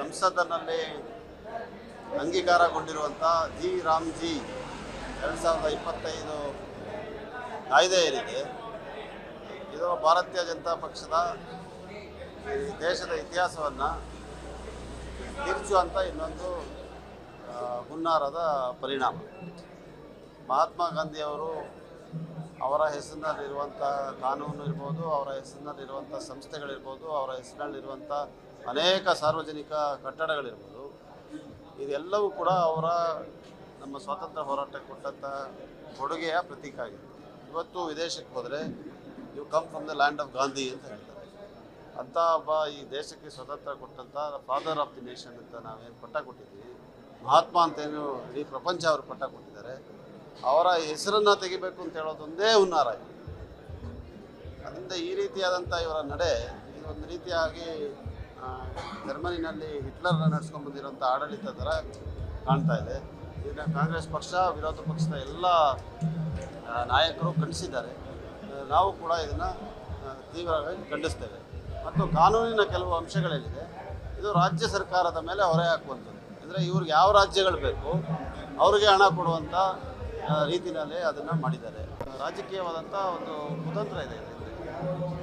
ಸಂಸತ್ತಿನಲ್ಲಿ ಅಂಗೀಕಾರಗೊಂಡಿರುವಂಥ G. RAM G ಎರಡು ಸಾವಿರದ ಇಪ್ಪತ್ತೈದು ಕಾಯ್ದೆ ಏನಿದೆ ಇದು ಭಾರತೀಯ ಜನತಾ ಪಕ್ಷದ ಈ ದೇಶದ ಇತಿಹಾಸವನ್ನು ತಿರುಚುವಂಥ ಇನ್ನೊಂದು ಹುನ್ನಾರದ ಪರಿಣಾಮ. ಮಹಾತ್ಮ ಗಾಂಧಿಯವರು ಅವರ ಹೆಸರಿನಲ್ಲಿರುವಂಥ ಕಾನೂನು ಇರ್ಬೋದು, ಅವರ ಹೆಸರಿನಲ್ಲಿರುವಂಥ ಸಂಸ್ಥೆಗಳಿರ್ಬೋದು, ಅವರ ಹೆಸರಿನಲ್ಲಿರುವಂಥ ಅನೇಕ ಸಾರ್ವಜನಿಕ ಕಟ್ಟಡಗಳಿರ್ಬೋದು. ಇದೆಲ್ಲವೂ ಕೂಡ ಅವರ ನಮ್ಮ ಸ್ವಾತಂತ್ರ್ಯ ಹೋರಾಟಕ್ಕೆ ಕೊಟ್ಟಂಥ ಕೊಡುಗೆಯ ಪ್ರತೀಕ ಆಗಿದೆ. ಇವತ್ತು ವಿದೇಶಕ್ಕೆ ಹೋದರೆ you come from the land of Gandhi ಅಂತ ಹೇಳ್ತಾರೆ. ಅಂಥ ಒಬ್ಬ ಈ ದೇಶಕ್ಕೆ ಸ್ವತಂತ್ರ ಕೊಟ್ಟಂಥ ಫಾದರ್ ಆಫ್ ದಿ ನೇಷನ್ ಅಂತ ನಾವೇನು ಪಟ್ಟ ಕೊಟ್ಟಿದ್ದೀವಿ. ಮಹಾತ್ಮ ಅಂತೇನು ಇಡೀ ಪ್ರಪಂಚ ಅವರು ಪಟ್ಟ ಕೊಟ್ಟಿದ್ದಾರೆ. ಅವರ ಹೆಸರನ್ನು ತೆಗಿಬೇಕು ಅಂತ ಹೇಳೋದೊಂದೇ ಹುನ್ನಾರ ಅದರಿಂದ ಈ ರೀತಿಯಾದಂಥ ಇವರ ನಡೆ ಇದೊಂದು ರೀತಿಯಾಗಿ ಜರ್ಮನಿನಲ್ಲಿ ಹಿಟ್ಲರ್ ನಡೆಸ್ಕೊಂಡು ಬಂದಿರೋಂಥ ಆಡಳಿತ ಥರ ಕಾಣ್ತಾ ಇದೆ. ಇದನ್ನ ಕಾಂಗ್ರೆಸ್ ಪಕ್ಷ, ವಿರೋಧ ಪಕ್ಷದ ಎಲ್ಲ ನಾಯಕರು ಖಂಡಿಸಿದ್ದಾರೆ. ನಾವು ಕೂಡ ಇದನ್ನು ತೀವ್ರವಾಗಿ ಖಂಡಿಸ್ತೇವೆ. ಮತ್ತು ಕಾನೂನಿನ ಕೆಲವು ಅಂಶಗಳೇನಿದೆ, ಇದು ರಾಜ್ಯ ಸರ್ಕಾರದ ಮೇಲೆ ಹೊರೆ ಹಾಕುವಂಥದ್ದು. ಅಂದರೆ ಇವ್ರಿಗೆ ಯಾವ ರಾಜ್ಯಗಳು ಬೇಕು, ಅವ್ರಿಗೆ ಹಣ ಕೊಡುವಂಥ ರೀತಿಯಲ್ಲಿ ಅದನ್ನು ಮಾಡಿದ್ದಾರೆ. ರಾಜಕೀಯವಾದಂಥ ಒಂದು ಕುತಂತ್ರ ಇದೆ ಇದರಲ್ಲಿ.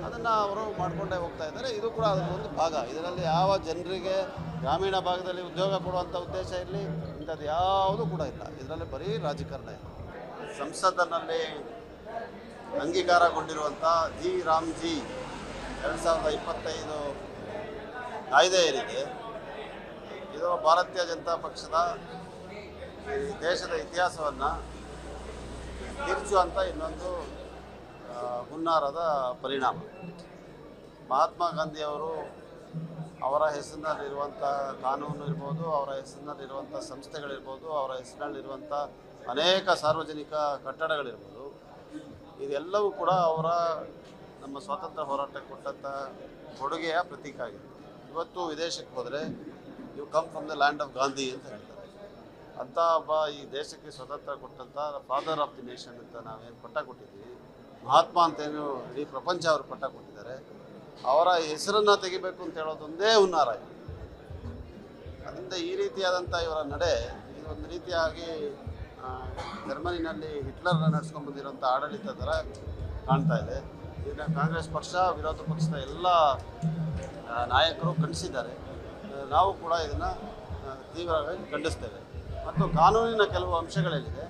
ಅದನ್ನು ಅವರು ಮಾಡಿಕೊಂಡೇ ಹೋಗ್ತಾ ಇದ್ದಾರೆ. ಇದು ಕೂಡ ಅದರ ಒಂದು ಭಾಗ. ಇದರಲ್ಲಿ ಯಾವ ಜನರಿಗೆ ಗ್ರಾಮೀಣ ಭಾಗದಲ್ಲಿ ಉದ್ಯೋಗ ಕೊಡುವಂಥ ಉದ್ದೇಶ ಇರಲಿ, ಇಂಥದ್ದು ಯಾವುದೂ ಕೂಡ ಇಲ್ಲ. ಇದರಲ್ಲಿ ಬರೀ ರಾಜಕಾರಣ. ಇಲ್ಲ ಸಂಸತ್ತಿನಲ್ಲಿ ಅಂಗೀಕಾರಗೊಂಡಿರುವಂಥ ಜಿ. ರಾಮ್ ಜಿ ಎರಡು ಸಾವಿರದ ಇಪ್ಪತ್ತೈದು ಕಾಯ್ದೆ ಏನಿದೆ ಇದು ಭಾರತೀಯ ಜನತಾ ಪಕ್ಷದ ಈ ದೇಶದ ಇತಿಹಾಸವನ್ನು ತಿರುಚುವಂಥ ಇನ್ನೊಂದು ಹುನ್ನಾರದ ಪರಿಣಾಮ. ಮಹಾತ್ಮ ಗಾಂಧಿಯವರು ಅವರ ಹೆಸರಿನಲ್ಲಿರುವಂಥ ಕಾನೂನು ಇರ್ಬೋದು, ಅವರ ಹೆಸರಿನಲ್ಲಿರುವಂಥ ಸಂಸ್ಥೆಗಳಿರ್ಬೋದು, ಅವರ ಹೆಸರಿನಲ್ಲಿರುವಂಥ ಅನೇಕ ಸಾರ್ವಜನಿಕ ಕಟ್ಟಡಗಳಿರ್ಬೋದು, ಇದೆಲ್ಲವೂ ಕೂಡ ಅವರ ನಮ್ಮ ಸ್ವಾತಂತ್ರ್ಯ ಹೋರಾಟಕ್ಕೆ ಕೊಟ್ಟಂಥ ಕೊಡುಗೆಯ ಪ್ರತೀಕ ಆಗಿದೆ ಇವತ್ತು ವಿದೇಶಕ್ಕೆ ಹೋದರೆ you come from the land of Gandhi ಅಂತ ಹೇಳ್ತಾರೆ. ಅಂಥ ಒಬ್ಬ ಈ ದೇಶಕ್ಕೆ ಸ್ವತಂತ್ರ ಕೊಟ್ಟಂಥ ಫಾದರ್ ಆಫ್ ದಿ ನೇಷನ್ ಅಂತ ನಾವೇನು ಪಟ್ಟ ಕೊಟ್ಟಿದ್ದೀವಿ ಮಹಾತ್ಮ ಅಂತೇನು ಇಡೀ ಪ್ರಪಂಚ ಅವರು ಪಟ್ಟ ಕೊಟ್ಟಿದ್ದಾರೆ. ಅವರ ಹೆಸರನ್ನು ತೆಗಿಬೇಕು ಅಂತ ಹೇಳೋದೊಂದೇ ಹುನ್ನಾರ ಅದರಿಂದ ಈ ರೀತಿಯಾದಂಥ ಇವರ ನಡೆ ಇದೊಂದು ರೀತಿಯಾಗಿ ಜರ್ಮನಿನಲ್ಲಿ ಹಿಟ್ಲರ್ನ ನಡೆಸ್ಕೊಂಡು ಬಂದಿರೋಂಥ ಆಡಳಿತ ಥರ ಕಾಣ್ತಾ ಇದೆ. ಇದನ್ನು ಕಾಂಗ್ರೆಸ್ ಪಕ್ಷ, ವಿರೋಧ ಪಕ್ಷದ ಎಲ್ಲ ನಾಯಕರು ಖಂಡಿಸಿದ್ದಾರೆ. ನಾವು ಕೂಡ ಇದನ್ನು ತೀವ್ರವಾಗಿ ಖಂಡಿಸ್ತೇವೆ. ಮತ್ತು ಕಾನೂನಿನ ಕೆಲವು ಅಂಶಗಳೇನಿದೆ,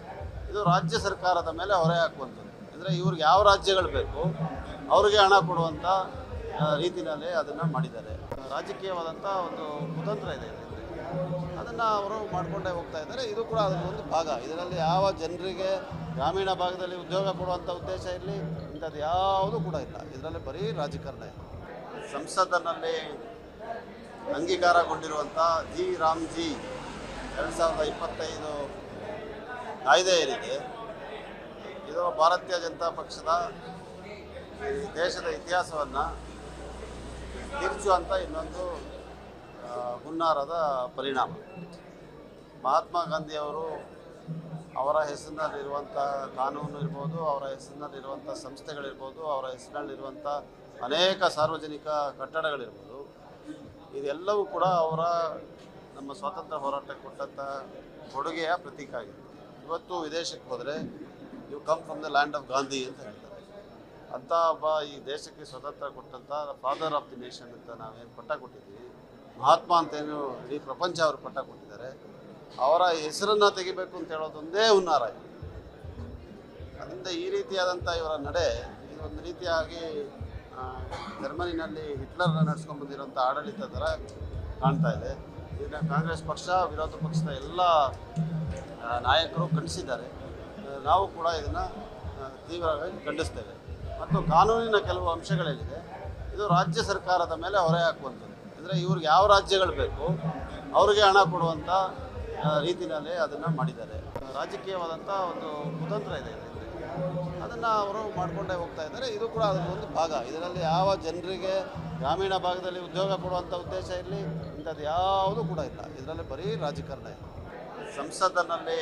ಇದು ರಾಜ್ಯ ಸರ್ಕಾರದ ಮೇಲೆ ಹೊರೆ ಹಾಕುವಂಥದ್ದು. ಅಂದರೆ ಇವ್ರಿಗೆ ಯಾವ ರಾಜ್ಯಗಳು ಬೇಕು, ಅವ್ರಿಗೆ ಹಣ ಕೊಡುವಂಥ ರೀತಿಯಲ್ಲೇ ಅದನ್ನು ಮಾಡಿದ್ದಾರೆ. ರಾಜಕೀಯವಾದಂಥ ಒಂದು ಕುತಂತ್ರ ಇದೆ ಅದನ್ನು ಅವರು ಮಾಡಿಕೊಂಡೇ ಹೋಗ್ತಾ ಇದ್ದಾರೆ. ಇದು ಕೂಡ ಅದರ ಒಂದು ಭಾಗ. ಇದರಲ್ಲಿ ಯಾವ ಜನರಿಗೆ ಗ್ರಾಮೀಣ ಭಾಗದಲ್ಲಿ ಉದ್ಯೋಗ ಕೊಡುವಂಥ ಉದ್ದೇಶ ಇರಲಿ, ಇಂಥದ್ದು ಯಾವುದೂ ಕೂಡ ಇಲ್ಲ. ಇದರಲ್ಲಿ ಬರೀ ರಾಜಕಾರಣ ಇದೆ. ಸಂಸತ್ತಿನಲ್ಲಿ ಅಂಗೀಕಾರಗೊಂಡಿರುವಂಥ ಜಿ. ರಾಮ್ ಜಿ ಎರಡು ಸಾವಿರದ ಇಪ್ಪತ್ತೈದು ಕಾಯ್ದೆ ಏನಿದೆ ಇದು ಭಾರತೀಯ ಜನತಾ ಪಕ್ಷದ ಈ ದೇಶದ ಇತಿಹಾಸವನ್ನು ಅಂತ ಇನ್ನೊಂದು ಹುನ್ನಾರದ ಪರಿಣಾಮ. ಮಹಾತ್ಮ ಗಾಂಧಿಯವರು ಅವರ ಹೆಸರಿನಲ್ಲಿರುವಂಥ ಕಾನೂನು ಇರ್ಬೋದು, ಅವರ ಹೆಸರಿನಲ್ಲಿರುವಂಥ ಸಂಸ್ಥೆಗಳಿರ್ಬೋದು, ಅವರ ಹೆಸರಿನಲ್ಲಿರುವಂಥ ಅನೇಕ ಸಾರ್ವಜನಿಕ ಕಟ್ಟಡಗಳಿರ್ಬೋದು, ಇದೆಲ್ಲವೂ ಕೂಡ ಅವರ ನಮ್ಮ ಸ್ವಾತಂತ್ರ್ಯ ಹೋರಾಟಕ್ಕೆ ಕೊಟ್ಟಂಥ ಕೊಡುಗೆಯ ಪ್ರತೀಕ ಆಗಿದೆ ಇವತ್ತು ವಿದೇಶಕ್ಕೆ ಹೋದರೆ you come from the land of Gandhi ಅಂತ ಹೇಳ್ತಾರೆ. ಅಂತ ಒಬ್ಬ ಈ ದೇಶಕ್ಕೆ ಸ್ವತಂತ್ರ ಕೊಟ್ಟಂಥ ಫಾದರ್ ಆಫ್ ದಿ ನೇಷನ್ ಅಂತ ನಾವೇನು ಪಟ್ಟ ಕೊಟ್ಟಿದ್ದೀವಿ. ಮಹಾತ್ಮ ಅಂತೇನು ಇಡೀ ಪ್ರಪಂಚ ಅವರು ಪಟ್ಟ ಕೊಟ್ಟಿದ್ದಾರೆ. ಅವರ ಹೆಸರನ್ನು ತೆಗಿಬೇಕು ಅಂತ ಹೇಳೋದೊಂದೇ ಹುನ್ನಾರ ಅದರಿಂದ ಈ ರೀತಿಯಾದಂಥ ಇವರ ನಡೆ ಇದು ಒಂದು ರೀತಿಯಾಗಿ ಜರ್ಮನಿನಲ್ಲಿ ಹಿಟ್ಲರ್ನ ನಡೆಸ್ಕೊಂಡು ಬಂದಿರೋಂಥ ಆಡಳಿತ ಥರ ಕಾಣ್ತಾ ಇದೆ. ಇದನ್ನ ಕಾಂಗ್ರೆಸ್ ಪಕ್ಷ, ವಿರೋಧ ಪಕ್ಷದ ಎಲ್ಲ ನಾಯಕರು ಖಂಡಿಸಿದ್ದಾರೆ. ನಾವು ಕೂಡ ಇದನ್ನು ತೀವ್ರವಾಗಿ ಖಂಡಿಸ್ತೇವೆ. ಮತ್ತು ಕಾನೂನಿನ ಕೆಲವು ಅಂಶಗಳೇನಿದೆ, ಇದು ರಾಜ್ಯ ಸರ್ಕಾರದ ಮೇಲೆ ಹೊರೆ ಹಾಕುವಂಥದ್ದು. ಅಂದರೆ ಇವ್ರಿಗೆ ಯಾವ ರಾಜ್ಯಗಳು ಬೇಕು, ಅವ್ರಿಗೆ ಹಣ ಕೊಡುವಂಥ ರೀತಿಯಲ್ಲಿ ಅದನ್ನು ಮಾಡಿದ್ದಾರೆ. ರಾಜಕೀಯವಾದಂಥ ಒಂದು ಕುತಂತ್ರ ಇದೆ ಅದನ್ನು ಅವರು ಮಾಡಿಕೊಂಡೇ ಹೋಗ್ತಾ ಇದ್ದಾರೆ. ಇದು ಕೂಡ ಅದರ ಒಂದು ಭಾಗ. ಇದರಲ್ಲಿ ಯಾವ ಜನರಿಗೆ ಗ್ರಾಮೀಣ ಭಾಗದಲ್ಲಿ ಉದ್ಯೋಗ ಕೊಡುವಂಥ ಉದ್ದೇಶ ಇರಲಿ, ಇಂಥದ್ದು ಯಾವುದೂ ಕೂಡ ಇಲ್ಲ. ಇದರಲ್ಲಿ ಬರೀ ರಾಜಕಾರಣ ಇದೆ. ಸಂಸತ್ತಿನಲ್ಲಿ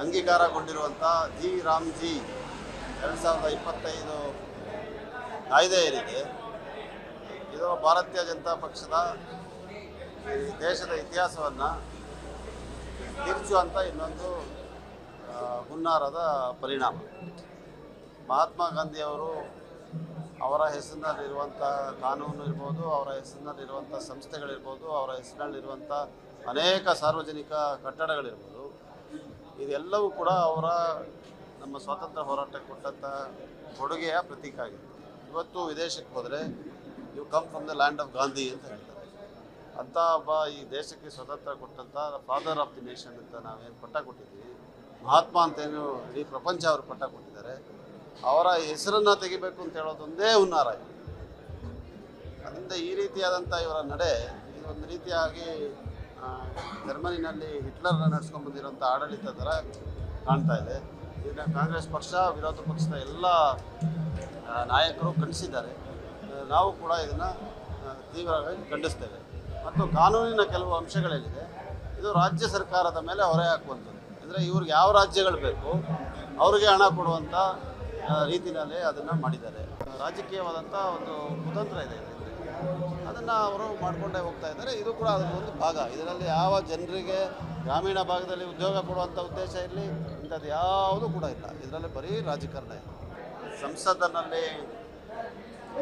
ಅಂಗೀಕಾರಗೊಂಡಿರುವಂಥ ಜಿ. ರಾಮ್ ಜಿ ಎರಡು ಸಾವಿರದ ಇಪ್ಪತ್ತೈದು ಕಾಯ್ದೆ ಏನಿದೆ ಇದು ಭಾರತೀಯ ಜನತಾ ಪಕ್ಷದ ಈ ದೇಶದ ಇತಿಹಾಸವನ್ನು ತಿರುಚುವಂಥ ಇನ್ನೊಂದು ಹುನ್ನಾರದ ಪರಿಣಾಮ. ಮಹಾತ್ಮ ಗಾಂಧಿಯವರು ಅವರ ಹೆಸರಿನಲ್ಲಿರುವಂಥ ಕಾನೂನು ಇರ್ಬೋದು, ಅವರ ಹೆಸರಿನಲ್ಲಿರುವಂಥ ಸಂಸ್ಥೆಗಳಿರ್ಬೋದು, ಅವರ ಹೆಸರಿನಲ್ಲಿರುವಂಥ ಅನೇಕ ಸಾರ್ವಜನಿಕ ಕಟ್ಟಡಗಳಿರ್ಬೋದು. ಇದೆಲ್ಲವೂ ಕೂಡ ಅವರ ನಮ್ಮ ಸ್ವಾತಂತ್ರ್ಯ ಹೋರಾಟಕ್ಕೆ ಕೊಟ್ಟಂಥ ಕೊಡುಗೆಯ ಪ್ರತೀಕ ಆಗಿದೆ ಇವತ್ತು ವಿದೇಶಕ್ಕೆ ಹೋದರೆ you come from the land of Gandhi ಅಂತ ಹೇಳ್ತಾರೆ. ಅಂತ ಒಬ್ಬ ಈ ದೇಶಕ್ಕೆ ಸ್ವತಂತ್ರ ಕೊಟ್ಟಂಥ ಫಾದರ್ ಆಫ್ ದಿ ನೇಷನ್ ಅಂತ ನಾವೇನು ಪಟ್ಟ ಕೊಟ್ಟಿದ್ವಿ ಮಹಾತ್ಮ ಅಂತೇನು ಇಡೀ ಪ್ರಪಂಚ ಅವರು ಪಟ್ಟ ಕೊಟ್ಟಿದ್ದಾರೆ. ಅವರ ಹೆಸರನ್ನು ತೆಗಿಬೇಕು ಅಂತ ಹೇಳೋದೊಂದೇ ಹುನ್ನಾರ ಅದರಿಂದ ಈ ರೀತಿಯಾದಂಥ ಇವರ ನಡೆ ಇದೊಂದು ರೀತಿಯಾಗಿ ಜರ್ಮನಿನಲ್ಲಿ ಹಿಟ್ಲರ್ ನಡೆಸ್ಕೊಂಡು ಆಡಳಿತ ಥರ ಕಾಣ್ತಾ ಇದೆ. ಇದನ್ನ ಕಾಂಗ್ರೆಸ್ ಪಕ್ಷ, ವಿರೋಧ ಪಕ್ಷದ ಎಲ್ಲ ನಾಯಕರು ಖಂಡಿಸಿದ್ದಾರೆ ನಾವು ಕೂಡ ಇದನ್ನು ತೀವ್ರವಾಗಿ ಖಂಡಿಸ್ತೇವೆ. ಮತ್ತು ಕಾನೂನಿನ ಕೆಲವು ಅಂಶಗಳೇನಿದೆ, ಇದು ರಾಜ್ಯ ಸರ್ಕಾರದ ಮೇಲೆ ಹೊರೆ ಹಾಕುವಂಥದ್ದು. ಅಂದರೆ ಇವ್ರಿಗೆ ಯಾವ ರಾಜ್ಯಗಳು ಬೇಕು, ಅವ್ರಿಗೆ ಹಣ ಕೊಡುವಂಥ ರೀತಿಯಲ್ಲೇ ಅದನ್ನು ಮಾಡಿದ್ದಾರೆ. ರಾಜಕೀಯವಾದಂಥ ಒಂದು ಕುತಂತ್ರ ಇದೆ. ಅದನ್ನು ಅವರು ಮಾಡಿಕೊಂಡೇ ಹೋಗ್ತಾ ಇದ್ದಾರೆ. ಇದು ಕೂಡ ಅದರ ಒಂದು ಭಾಗ. ಇದರಲ್ಲಿ ಯಾವ ಜನರಿಗೆ ಗ್ರಾಮೀಣ ಭಾಗದಲ್ಲಿ ಉದ್ಯೋಗ ಕೊಡುವಂಥ ಉದ್ದೇಶ ಇರಲಿ, ಇಂಥದ್ದು ಯಾವುದೂ ಕೂಡ ಇಲ್ಲ. ಇದರಲ್ಲಿ ಬರೀ ರಾಜಕಾರಣ ಇದೆ. ಸಂಸತ್ತಿನಲ್ಲಿ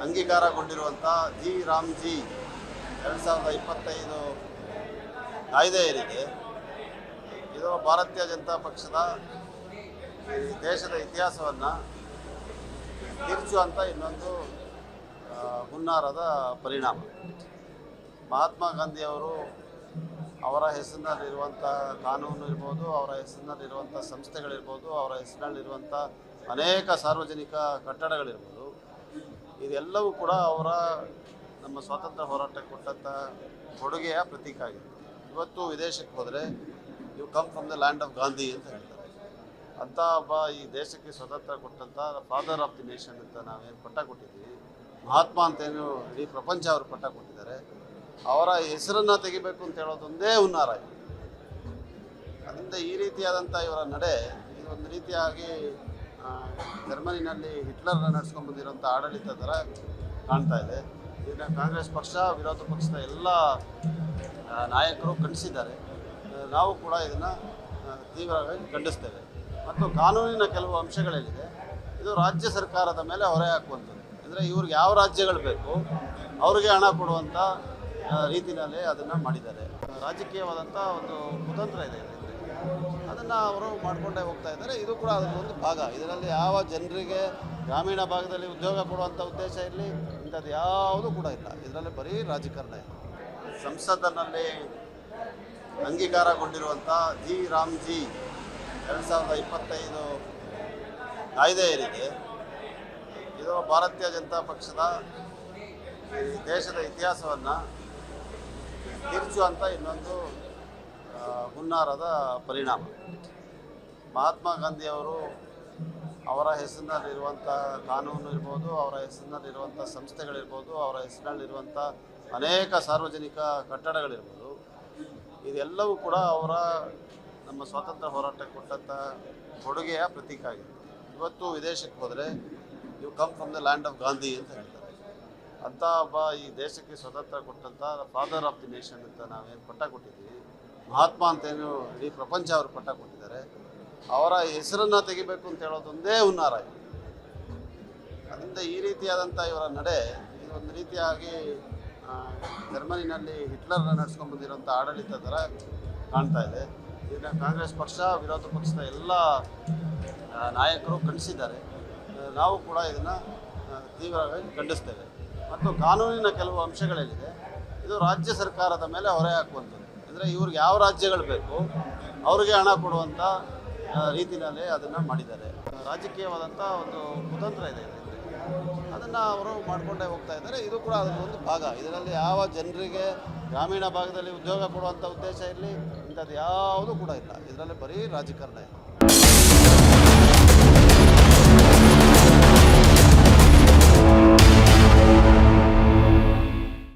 ಅಂಗೀಕಾರಗೊಂಡಿರುವಂಥ ಜಿ. ರಾಮ್ಜಿ ಎರಡು ಸಾವಿರದ ಇಪ್ಪತ್ತೈದು ಕಾಯ್ದೆ ಏನಿದೆ, ಇದು ಭಾರತೀಯ ಜನತಾ ಪಕ್ಷದ ದೇಶದ ಇತಿಹಾಸವನ್ನು ತಿರುಚುವಂಥ ಇನ್ನೊಂದು ಹುನ್ನಾರದ ಪರಿಣಾಮ. ಮಹಾತ್ಮ ಗಾಂಧಿಯವರು ಅವರ ಹೆಸರಿನಲ್ಲಿರುವಂಥ ಕಾನೂನು ಇರ್ಬೋದು, ಅವರ ಹೆಸರಿನಲ್ಲಿರುವಂಥ ಸಂಸ್ಥೆಗಳಿರ್ಬೋದು, ಅವರ ಹೆಸರಿನಲ್ಲಿರುವಂಥ ಅನೇಕ ಸಾರ್ವಜನಿಕ ಕಟ್ಟಡಗಳಿರ್ಬೋದು, ಇದೆಲ್ಲವೂ ಕೂಡ ಅವರ ನಮ್ಮ ಸ್ವಾತಂತ್ರ್ಯ ಹೋರಾಟಕ್ಕೆ ಕೊಟ್ಟಂಥ ಕೊಡುಗೆಯ ಪ್ರತೀಕ ಆಗಿದೆ ಇವತ್ತು ವಿದೇಶಕ್ಕೆ ಹೋದರೆ you come from the land of Gandhi ಅಂತ ಹೇಳ್ತಾರೆ. ಅಂಥ ಒಬ್ಬ ಈ ದೇಶಕ್ಕೆ ಸ್ವತಂತ್ರ ಕೊಟ್ಟಂಥ ಫಾದರ್ ಆಫ್ ದಿ ನೇಷನ್ ಅಂತ ನಾವೇನು ಪಟ್ಟ ಕೊಟ್ಟಿದ್ದೀವಿ. ಮಹಾತ್ಮ ಅಂತೇನು ಇಡೀ ಪ್ರಪಂಚ ಅವರು ಪಟ್ಟ ಕೊಟ್ಟಿದ್ದಾರೆ. ಅವರ ಹೆಸರನ್ನು ತೆಗಿಬೇಕು ಅಂತ ಹೇಳೋದೊಂದೇ ಹುನ್ನಾರ ಅದರಿಂದ ಈ ರೀತಿಯಾದಂಥ ಇವರ ನಡೆ ಒಂದು ರೀತಿಯಾಗಿ ಜರ್ಮನಿನಲ್ಲಿ ಹಿಟ್ಲರ್ನ ನಡೆಸ್ಕೊಂಡು ಬಂದಿರೋಂಥ ಆಡಳಿತ ಥರ ಕಾಣ್ತಾ ಇದೆ. ಇದನ್ನ ಕಾಂಗ್ರೆಸ್ ಪಕ್ಷ, ವಿರೋಧ ಪಕ್ಷದ ಎಲ್ಲ ನಾಯಕರು ಖಂಡಿಸಿದ್ದಾರೆ. ನಾವು ಕೂಡ ಇದನ್ನು ತೀವ್ರವಾಗಿ ಖಂಡಿಸ್ತೇವೆ. ಮತ್ತು ಕಾನೂನಿನ ಕೆಲವು ಅಂಶಗಳೇನಿದೆ, ಇದು ರಾಜ್ಯ ಸರ್ಕಾರದ ಮೇಲೆ ಹೊರೆ ಹಾಕುವಂಥದ್ದು. ಅಂದರೆ ಇವ್ರಿಗೆ ಯಾವ ರಾಜ್ಯಗಳು ಬೇಕು, ಅವ್ರಿಗೆ ಹಣ ಕೊಡುವಂಥ ರೀತಿಯಲ್ಲೇ ಅದನ್ನು ಮಾಡಿದ್ದಾರೆ. ರಾಜಕೀಯವಾದಂಥ ಒಂದು ಕುತಂತ್ರ ಇದೆ ಅದನ್ನು ಅವರು ಮಾಡಿಕೊಂಡೇ ಹೋಗ್ತಾ ಇದ್ದಾರೆ. ಇದು ಕೂಡ ಅದೊಂದು ಭಾಗ. ಇದರಲ್ಲಿ ಯಾವ ಜನರಿಗೆ ಗ್ರಾಮೀಣ ಭಾಗದಲ್ಲಿ ಉದ್ಯೋಗ ಕೊಡುವಂಥ ಉದ್ದೇಶ ಇರಲಿ, ಇಂಥದ್ದು ಯಾವುದೂ ಕೂಡ ಇಲ್ಲ. ಇದರಲ್ಲಿ ಬರೀ ರಾಜಕಾರಣ ಇದೆ. ಸಂಸತ್ತಿನಲ್ಲಿ ಅಂಗೀಕಾರಗೊಂಡಿರುವಂಥ ಜಿ. ರಾಮ್ಜಿ, ಎರಡು ಸಾವಿರದ ಇಪ್ಪತ್ತೈದು ಕಾಯ್ದೆ ಏನಿದೆ ಇದು ಭಾರತೀಯ ಜನತಾ ಪಕ್ಷದ ಈ ದೇಶದ ಇತಿಹಾಸವನ್ನು ತಿರುಚುವಂಥ ಇನ್ನೊಂದು ಹುನ್ನಾರದ ಪರಿಣಾಮ. ಮಹಾತ್ಮ ಗಾಂಧಿಯವರು ಅವರ ಹೆಸರಿನಲ್ಲಿರುವಂಥ ಕಾನೂನು ಇರ್ಬೋದು, ಅವರ ಹೆಸರಿನಲ್ಲಿರುವಂಥ ಸಂಸ್ಥೆಗಳಿರ್ಬೋದು, ಅವರ ಹೆಸರಿನಲ್ಲಿರುವಂಥ ಅನೇಕ ಸಾರ್ವಜನಿಕ ಕಟ್ಟಡಗಳಿರ್ಬೋದು, ಇದೆಲ್ಲವೂ ಕೂಡ ಅವರ ನಮ್ಮ ಸ್ವಾತಂತ್ರ್ಯ ಹೋರಾಟಕ್ಕೆ ಕೊಟ್ಟಂಥ ಕೊಡುಗೆಯ ಪ್ರತೀಕ ಆಗಿದೆ ಇವತ್ತು ವಿದೇಶಕ್ಕೆ ಹೋದರೆ you come from the land of Gandhi ಅಂತ ಹೇಳ್ತಾರೆ. ಅಂತ ಒಬ್ಬ ಈ ದೇಶಕ್ಕೆ ಸ್ವತಂತ್ರ ಕೊಟ್ಟಂಥ ಫಾದರ್ ಆಫ್ ದಿ ನೇಷನ್ ಅಂತ ನಾವೇನು ಪಟ್ಟ ಕೊಟ್ಟಿದ್ದೀವಿ. ಮಹಾತ್ಮ ಅಂತೇನು ಇಡೀ ಪ್ರಪಂಚ ಅವರು ಪಟ್ಟ ಕೊಟ್ಟಿದ್ದಾರೆ. ಅವರ ಹೆಸರನ್ನು ತೆಗಿಬೇಕು ಅಂತ ಹೇಳೋದೊಂದೇ ಹುನ್ನಾರ ಅದರಿಂದ ಈ ರೀತಿಯಾದಂಥ ಇವರ ನಡೆ ಇದೊಂದು ರೀತಿಯಾಗಿ ಜರ್ಮನಿನಲ್ಲಿ ಹಿಟ್ಲರ್ನ ನಡೆಸ್ಕೊಂಡು ಬಂದಿರೋಂಥ ಆಡಳಿತ ಥರ ಕಾಣ್ತಾ ಇದೆ. ಇದನ್ನ ಕಾಂಗ್ರೆಸ್ ಪಕ್ಷ, ವಿರೋಧ ಪಕ್ಷದ ಎಲ್ಲ ನಾಯಕರು ಖಂಡಿಸಿದ್ದಾರೆ. ನಾವು ಕೂಡ ಇದನ್ನು ತೀವ್ರವಾಗಿ ಖಂಡಿಸ್ತೇವೆ. ಮತ್ತು ಕಾನೂನಿನ ಕೆಲವು ಅಂಶಗಳೇನಿದೆ, ಇದು ರಾಜ್ಯ ಸರ್ಕಾರದ ಮೇಲೆ ಹೊರೆ ಹಾಕುವಂಥದ್ದು. ಅಂದರೆ ಇವ್ರಿಗೆ ಯಾವ ರಾಜ್ಯಗಳು ಬೇಕು, ಅವ್ರಿಗೆ ಹಣ ಕೊಡುವಂಥ ರೀತಿಯಲ್ಲಿ ಅದನ್ನು ಮಾಡಿದ್ದಾರೆ. ರಾಜಕೀಯವಾದಂಥ ಒಂದು ಕುತಂತ್ರ ಇದೆ ಇದರಲ್ಲಿ. ಅದನ್ನು ಅವರು ಮಾಡಿಕೊಂಡೇ ಹೋಗ್ತಾ ಇದ್ದಾರೆ. ಇದು ಕೂಡ ಅದರ ಒಂದು ಭಾಗ. ಇದರಲ್ಲಿ ಯಾವ ಜನರಿಗೆ ಗ್ರಾಮೀಣ ಭಾಗದಲ್ಲಿ ಉದ್ಯೋಗ ಕೊಡುವಂಥ ಉದ್ದೇಶ ಇರಲಿ, ಇಂಥದ್ದು ಯಾವುದೂ ಕೂಡ ಇಲ್ಲ. ಇದರಲ್ಲಿ ಬರೀ ರಾಜಕಾರಣ ಇದೆ.